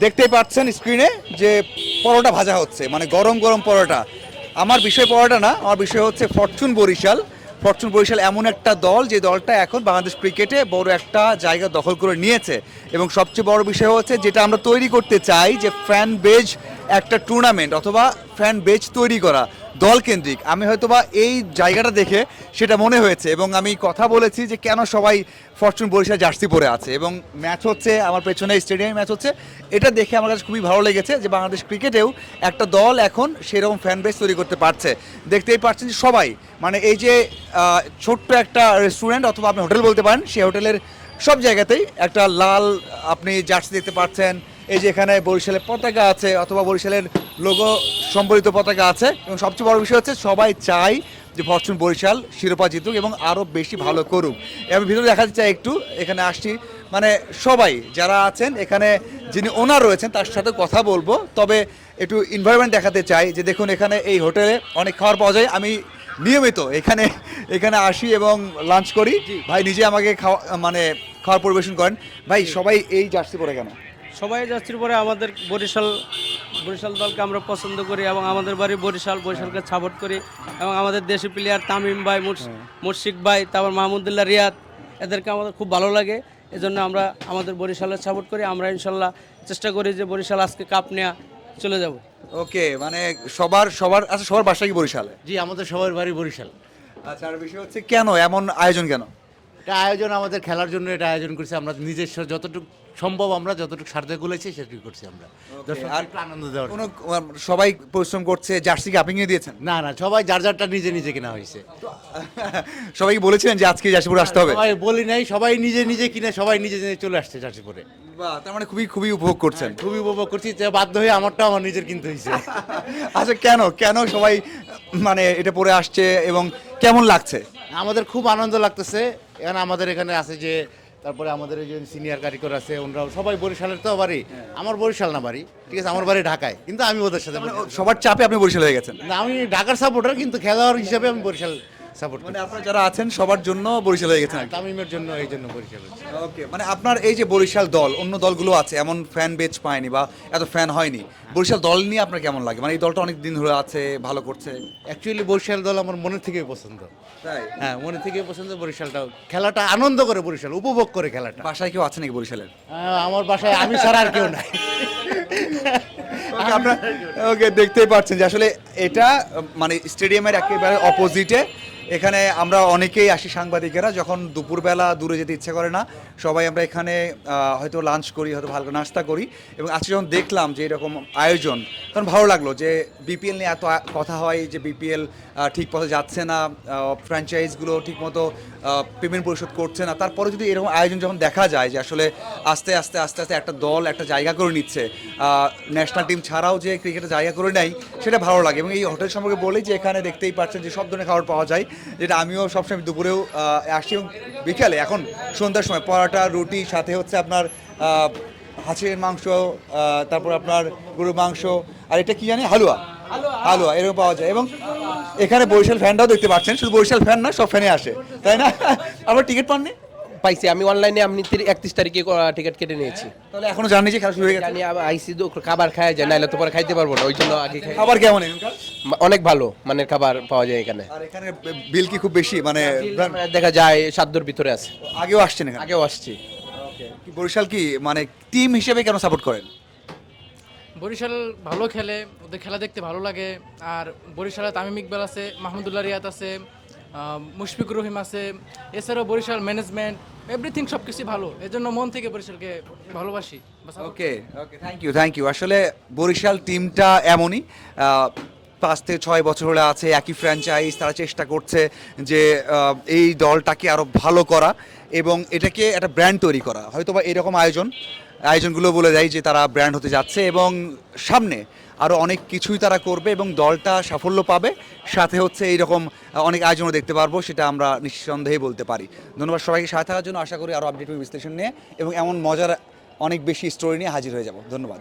দেখতেই পাচ্ছেন স্ক্রিনে যে পরোটা ভাজা হচ্ছে মানে গরম গরম পরোটা। আমার বিষয় পরোটা না, আমার বিষয় হচ্ছে ফরচুন বরিশাল। ফরচুন বরিশাল এমন একটা দল যে দলটা এখন বাংলাদেশ ক্রিকেটে বড় একটা জায়গা দখল করে নিয়েছে। এবং সবচেয়ে বড় বিষয় হচ্ছে যেটা আমরা তৈরি করতে চাই যে ফ্যান বেজ একটা টুর্নামেন্ট অথবা ফ্যান বেজ তৈরি করা। দল কেন্দ্রিক আমি হয়তোবা এই জায়গাটা দেখে সেটা মনে হয়েছে এবং আমি কথা বলেছি যে কেন সবাই ফরচুন বরিশাল জার্সি পরে আছে এবং ম্যাচ হচ্ছে, আমার পেছনে স্টেডিয়ামে ম্যাচ হচ্ছে। এটা দেখে আমার কাছে খুবই ভালো লেগেছে যে বাংলাদেশ ক্রিকেটেও একটা দল এখন সেরকম ফ্যান বেস তৈরি করতে পারছে। দেখতেই পাচ্ছেন যে সবাই মানে এই যে ছোট্ট একটা রেস্টুরেন্ট অথবা আপনি হোটেল বলতে পারেন, সেই হোটেলের সব জায়গাতেই একটা লাল আপনি জার্সি দেখতে পাচ্ছেন এই যে এখানে বরিশালের পতাকা আছে অথবা বরিশালের লোগো সম্বলিত পতাকা আছে। এবং সবচেয়ে বড় বিষয় হচ্ছে সবাই চায় যে ফরচুন বরিশাল শিরোপা জিতুক এবং আরও বেশি ভালো করুক। আমি ভিতরে দেখাতে চাই একটু এখানে আসছি। মানে সবাই যারা আছেন এখানে যিনি ওনার রয়েছেন তার সাথে কথা বলব। তবে একটু এনভায়রনমেন্ট দেখাতে চাই যে দেখুন এখানে এই হোটেলে অনেক খাবার পাওয়া যায়। আমি নিয়মিত এখানে এখানে আসি এবং লাঞ্চ করি। ভাই নিজে আমাকে খাওয়া মানে খাওয়ার পরিবেশন করেন। ভাই সবাই এই জার্সি পরে কেন? সবাই যাত্রীর পরে আমাদের বরিশাল বরিশাল দলকে আমরা পছন্দ করি এবং আমাদের বাড়ি বরিশাল বরিশালকে সাপোর্ট করি এবং আমাদের দেশি প্লেয়ার তামিম ভাই মুর্শ- মুর্শিক ভাই তারপর মাহমুদুল্লাহ রিয়াদ এদেরকে আমাদের খুব ভালো লাগে। এজন্য আমরা আমাদের বরিশালের সাপোর্ট করি। আমরা ইনশাল্লাহ চেষ্টা করি যে বরিশাল আজকে কাপ নেওয়া চলে যাব। ওকে মানে সবার সবার আচ্ছা সবার বাসা কি বরিশালে? জি আমাদের সবার বাড়ি বরিশাল। আচ্ছা আর বিষয় হচ্ছে কেন? এমন আয়োজন কেন? এটা আয়োজন আমাদের খেলার জন্য এটা আয়োজন করছি। আমরা নিজস্ব যতটুকু সম্ভব আমরা যতটুকু সারতে গুলেছি সেটুকু করছি আমরা। আর আনন্দ দেওয়ার কোনো সবাই পরিশ্রম করছে জার্সি কি আপনি কিনে দিয়েছেন? না না সবাই যার যারটা নিজে নিজে কেনা হয়েছে। সবাই বলেছিলেন যে আজকে জার্সিপুর আসতে হবে। সবাই বলি নাই সবাই নিজে নিজে কিনে সবাই নিজে নিজে চলে আসছে জার্সিপুরে। বাহ তার মানে খুবই খুবই উপভোগ করছেন। খুবই উপভোগ করছি যে বাধ্য হয়ে আমারটাও আমার নিজের কিনতে হয়েছে। আচ্ছা কেন কেন সবাই মানে এটা পরে আসছে এবং কেমন লাগছে? আমাদের খুব আনন্দ লাগতেছে। এখানে আমাদের এখানে আছে যে তারপরে আমাদের এই যে সিনিয়র কারিগর আছে ওনারাও সবাই বরিশালের তো বাড়ি। আমার বরিশাল না বাড়ি ঠিক আছে? আমার বাড়ি ঢাকায় কিন্তু আমি ওদের সাথে মানে সবার চাপে আপনি বরিশাল হয়ে গেছেন। না আমি ঢাকার সাপোর্টার কিন্তু খেলোয়াড় হিসাবে আমি বরিশাল সাপোর্ট মানে আপনারা যারা আছেন সবার জন্য বরিশাল হয়ে গেছেন তামিমের জন্য এই জন্য বরিশাল ওকে মানে আপনার এই যে বরিশাল দল অন্য দলগুলো আছে এমন ফ্যান বেচ পায়নি বা এত ফ্যান হয়নি বরিশাল দল নিয়ে আপনার কেমন লাগে? মানে এই দলটা অনেক দিন ধরে আছে ভালো করছে? অ্যাকচুয়ালি বরিশাল দল আমার মনের থেকেই পছন্দ। তাই? হ্যাঁ মনে থেকে পছন্দ বরিশালটাও খেলাটা আনন্দ করে বরিশাল উপভোগ করে খেলাটা। বাসায় কেউ আছে নাকি বরিশালের? আমার বাসায় আমি ছাড়া আর কেউ নাই। আপনার ওকে দেখতেই পাচ্ছেন যে আসলে এটা মানে স্টেডিয়ামের একেবারে অপোজিটে এখানে আমরা অনেকেই আসি সাংবাদিকেরা, যখন দুপুরবেলা দূরে যেতে ইচ্ছে করে না, সবাই আমরা এখানে হয়তো লাঞ্চ করি, হয়তো ভালো নাস্তা করি এবং আজকে যখন দেখলাম যে এরকম আয়োজন, তখন ভালো লাগল যে বিপিএল নিয়ে এত কথা হয় যে বিপিএল ঠিক পথে যাচ্ছে না ফ্র্যাঞ্চাইজগুলো ঠিকমতো পেমেন্ট পরিশোধ করছে না। তারপরে যদি এরকম আয়োজন যখন দেখা যায় যে আসলে আস্তে আস্তে আস্তে আস্তে একটা দল, একটা জায়গা করে নিচ্ছে ন্যাশনাল টিম ছাড়াও যে ক্রিকেটে জায়গা করে নেয়, সেটা ভালো লাগে এবং এই হোটেল সম্পর্কে বলি যে এখানে দেখতেই পাচ্ছেন যে সব ধরনের খাবার পাওয়া যায়। যেটা আমিও সবসময় দুপুরেও আসি এবং বিকালে, এখন সন্ধ্যার সময় পরাটা, রুটি, সাথে হচ্ছে আপনার হাঁসের মাংস তারপর আপনার গরুর মাংস, আর এটা কি জানি? হালুয়া। হালুয়া, এরকম পাওয়া যায়। এবং এখানে বরিশাল ফ্যানটাও দেখতে পাচ্ছেন। শুধু বরিশাল ফ্যান না, সব ফ্যানে আসে। তাই না? আবার টিকিট পাননি? পাইছি। আমি অনলাইনে আপনি একত্রিশ তারিখে টিকিট কেটে নিয়েছি। তাহলে এখনও জানি যে খেলা শুরু হয়ে গেছে? আবার আইসি তো খাবার খাওয়া যায় নাহলে তো পরে খাইতে পারব না ওই জন্য আগে খাবার কেমন অনেক ভালো মানের খাবার পাওয়া যায় এখানে। আর এখানে বিল কি খুব বেশি? মানে মানে দেখা যায় সাধ্যর ভিতরে আছে। আগেও আসছেন এখানে? আগেও আসছি। বরিশাল কি মানে টিম হিসেবে কেন সাপোর্ট করেন? বরিশাল ভালো খেলে ওদের খেলা দেখতে ভালো লাগে। আর বরিশালে তামিম ইকবাল আছে মাহমুদুল্লাহ রিয়াদ আছে মুশফিকুর রহিম আছে, এছাড়াও বরিশাল ম্যানেজমেন্ট এভরিথিং সব কিছু ভালো। এজন্য মন থেকে বরিশালকে ভালোবাসি। Okay okay thank you thank you আসলে বরিশাল টিমটা এমনই পাঁচ থেকে ছয় বছর হলে আছে, একই ফ্র্যাঞ্চাইজ তারা চেষ্টা করছে যে এই দলটাকে আরও ভালো করা এবং এটাকে একটা ব্র্যান্ড তৈরি করা। হয়তো বা এরকম আয়োজন, আয়োজনগুলো বলে দেয় যে তারা ব্র্যান্ড হতে যাচ্ছে এবং সামনে আরও অনেক কিছুই তারা করবে এবং দলটা সাফল্য পাবে। সাথে হচ্ছে এইরকম অনেক আয়োজনও দেখতে পারব, সেটা আমরা নিঃসন্দেহে বলতে পারি। ধন্যবাদ সবাইকে সাথে থাকার জন্য আশা করি আরও আপডেট বিশ্লেষণ নিয়ে, এবং এমন মজার অনেক বেশি স্টোরি নিয়ে হাজির হয়ে যাব। ধন্যবাদ।